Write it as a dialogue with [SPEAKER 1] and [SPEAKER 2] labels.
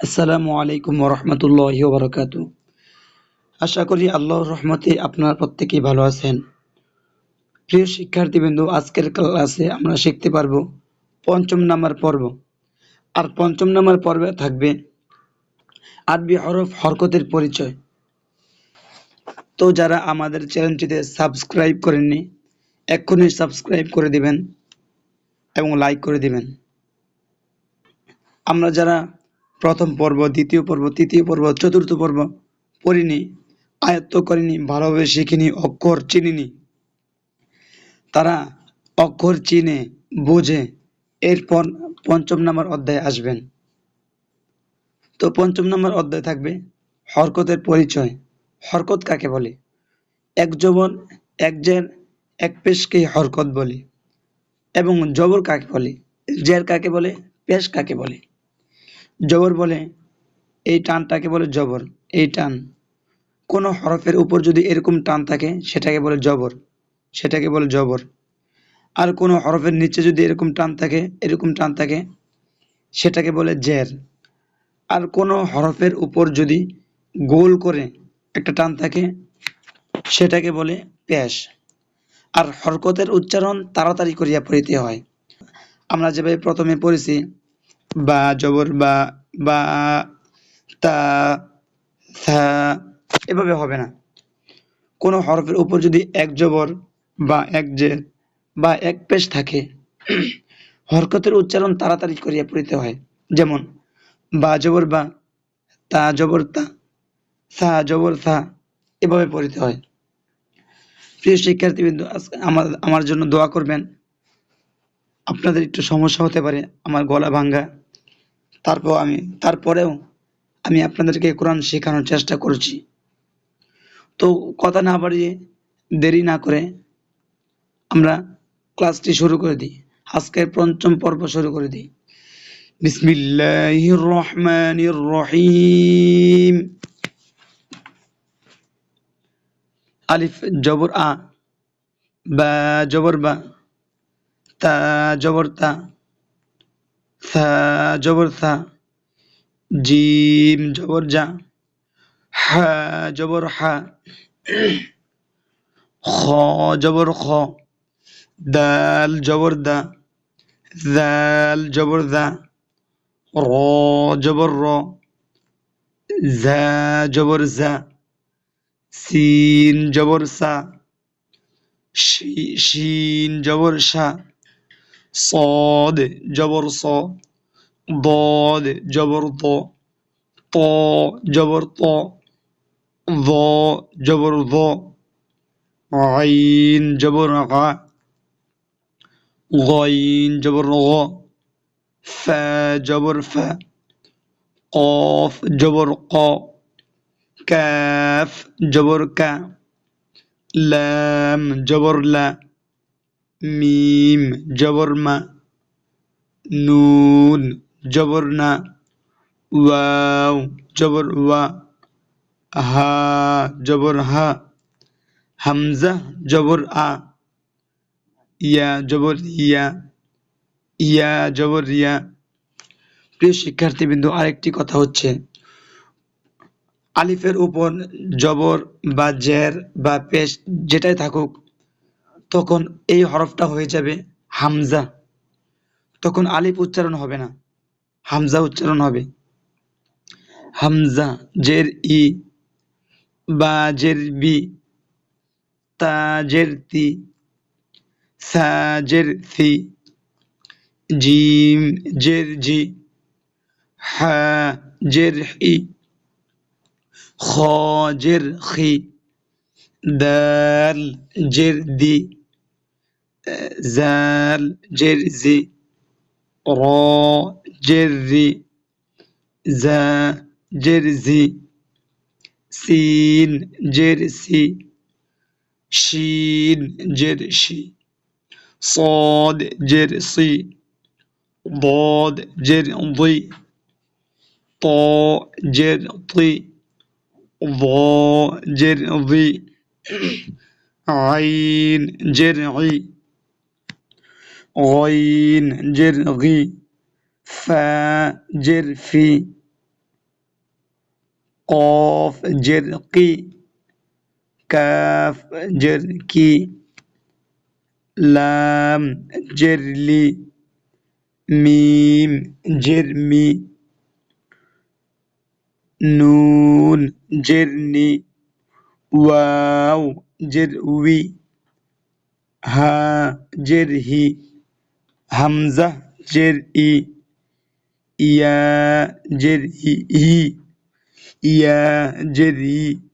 [SPEAKER 1] আসসালামু আলাইকুম রহমতুল্লাহ বারকাত আশা করি আল্লাহর রহমতে আপনারা প্রত্যেকেই ভালো আছেন। প্রিয় শিক্ষার্থীবৃন্দ, আজকের ক্লাসে আমরা শিখতে পারব পঞ্চম নাম্বার পর্ব। আর পঞ্চম নাম্বার পর্বে থাকবে আরবি হরফ হরকতের পরিচয়। তো যারা আমাদের চ্যানেলটিতে সাবস্ক্রাইব করেননি, এক্ষুনি সাবস্ক্রাইব করে দিবেন এবং লাইক করে দিবেন। আমরা যারা প্রথম পর্ব, দ্বিতীয় পর্ব, তৃতীয় পর্ব, চতুর্থ পর্ব পড়িনি, আয়ত্ত করিনি, ভালোভাবে শিখিনি, অক্ষর চিনিনি, তারা অক্ষর চিনে, বুঝে এরপর পঞ্চম নাম্বার অধ্যায় আসবেন। তো পঞ্চম নাম্বার অধ্যায় থাকবে হরকতের পরিচয়। হরকত কাকে বলে? এক জবর এক জের, এক পেশকে হরকত বলে। এবং জবর কাকে বলে? জের কাকে বলে? পেশ কাকে বলে? জবর বলে, এই টানটাকে বলে জবর। এই টান। কোনো হরফের উপর যদি এরকম টান থাকে, সেটাকে বলে জবর। সেটাকে বলে জবর। আর কোনো হরফের নিচে যদি এরকম টান থাকে, এরকম টান থাকে, সেটাকে বলে জের। আর কোনো হরফের উপর যদি গোল করে একটা টান থাকে, সেটাকে বলে পেশ আর হরকতের উচ্চারণ তাড়াতাড়ি করিয়া পড়িতে হয়। আমরা যেভাবে প্রথমে পড়েছি বা জবর বা বা, তা, থা, এভাবে হবে না। কোনো হরফের উপর যদি এক জবর বা এক জের বা এক পেশ থাকে, হরকতের উচ্চারণ তাড়াতাড়ি করিয়া পড়িতে হয়। যেমন, বা জবর বা, তা জবর তা সা জবর সা এভাবে পড়িতে হয়। প্রিয় শিক্ষার্থীবৃন্দ আমার আমার জন্য দোয়া করবেন। আপনাদের একটু সমস্যা হতে পারে, আমার গলা ভাঙ্গা। তারপর আমি, তারপরেও আমি আপনাদেরকে কোরআন শেখানোর চেষ্টা করছি। তো কথা না বাড়িয়ে দেরি না করে আমরা ক্লাসটি শুরু করে দিই। আজকের পঞ্চম পর্ব শুরু করে দিই। বিসমিল্লাহির রহমানির রহিম। আলিফ, জবর আ, বা, জবর বা, তা, জবর তা। সা জবর সা জিম জবর জা হা জবর হা খ জবর খ দাল জবর দা জাল জবর দা র জবর র জা জবর জা সিন জবর সা শিন জবর শা صاد جبر صا ضاد جبر ضا طا جبر طا ظا جبر ظا عين جبر غا غين جبر غا فا جبر فا قاف جبر قا كاف جبر كا لام جبر لا মিম, জবর মা, নুন, জবর না, ওয়াও, জবর ওয়া, হা, জবর হা, হামজা, জবর আ, ইয়া, জবর ইয়া ইয়া, জবর ইয়া। প্রিয় শিক্ষার্থীবৃন্দ, আরেকটি কথা হচ্ছে, আলিফের উপর জবর বা জের বা পেশ যেটাই থাকুক তখন এই হরফটা হয়ে যাবে হামজা। তখন আলিফ উচ্চারণ হবে না, হামজা উচ্চারণ হবে। হামজা, জের ই, বা জের বি, তা জের তি, সা জের সি, জিম জের জি, হা জের হি খ জের খি, দাল জের দি। زال جرزي را جري زا جرزي سين جرسي شين جرشي صاد جرصي ضاد جرضي طاء جرطي ضا جرضي عين جرعي. غين جر غي فا جر في قاف جر قي كاف جر كي لام جر لي ميم جر مي نون جرني واو جروي ها جرهي জের হি হামজা জের ই ইয়া জের ই ই ইয়া জের ই